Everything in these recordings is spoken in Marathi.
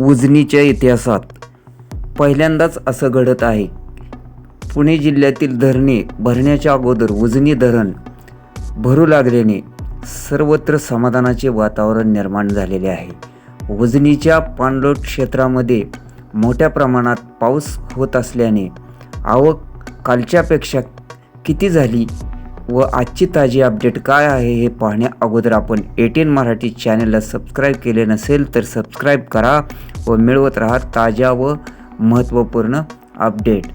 उजनीच्या इतिहासात पहिल्यांदाच असं घडत आहे. पुणे जिल्ह्यातील धरणे भरण्याच्या अगोदर उजनी धरण भरू लागल्याने सर्वत्र समाधानाचे वातावरण निर्माण झालेले आहे. उजनीच्या पाणलोट क्षेत्रामध्ये मोठ्या प्रमाणात पाऊस होत असल्याने आवक कालच्यापेक्षा किती झाली? व आजची ताजी अपडेट काय आहे हे पाहण्या अगोदर आपण एटीन मराठी चॅनलला सबस्क्राईब केले नसेल तर सबस्क्राईब करा व मिळवत राहा ताज्या व महत्त्वपूर्ण अपडेट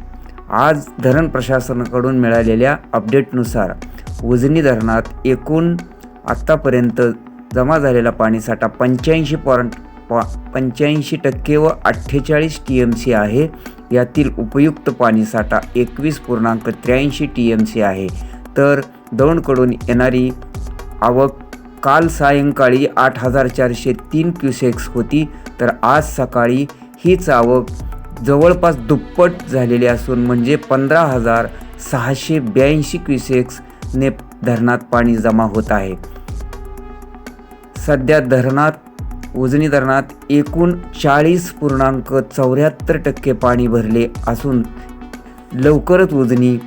आज धरण प्रशासनाकडून मिळालेल्या अपडेटनुसार उजनी धरणात एकूण आत्तापर्यंत जमा झालेला पाणीसाठा पंच्याऐंशी पॉईंट पा पंच्याऐंशी टक्के व अठ्ठेचाळीस टी एम सी आहे. यातील उपयुक्त पाणीसाठा एकवीस पूर्णांक त्र्याऐंशी टी एम सी आहे. तर दौंडकडून येणारी आवक काल सायंकाळी आठ हजार चारशे तीन क्युसेक्स होती तर आज सकाळी हीच आवक जवळपास दुप्पट झालेली असून म्हणजे पंधरा हजार सहाशे ब्याऐंशी क्युसेक्सने धरणात पाणी जमा होत आहे. सध्या धरणात उजनी धरणात एकूण चाळीस पूर्णांक चौऱ्याहत्तर टक्के पाणी भरले असून लवकरच उजनी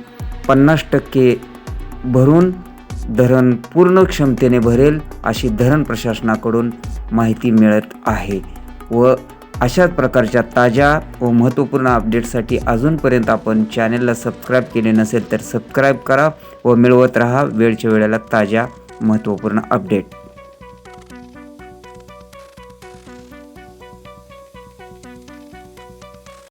पन्नास टक्के भरून धरण पूर्ण क्षमतेने भरेल अशी धरण प्रशासनाकडून माहिती मिळत आहे व अशाच प्रकारच्या ताज्या व महत्त्वपूर्ण अपडेटसाठी अजूनपर्यंत आपण चॅनलला सबस्क्राईब केले नसेल तर सबस्क्राईब करा व मिळवत राहा. वेळच्या वेळेला ताज्या महत्त्वपूर्ण अपडेट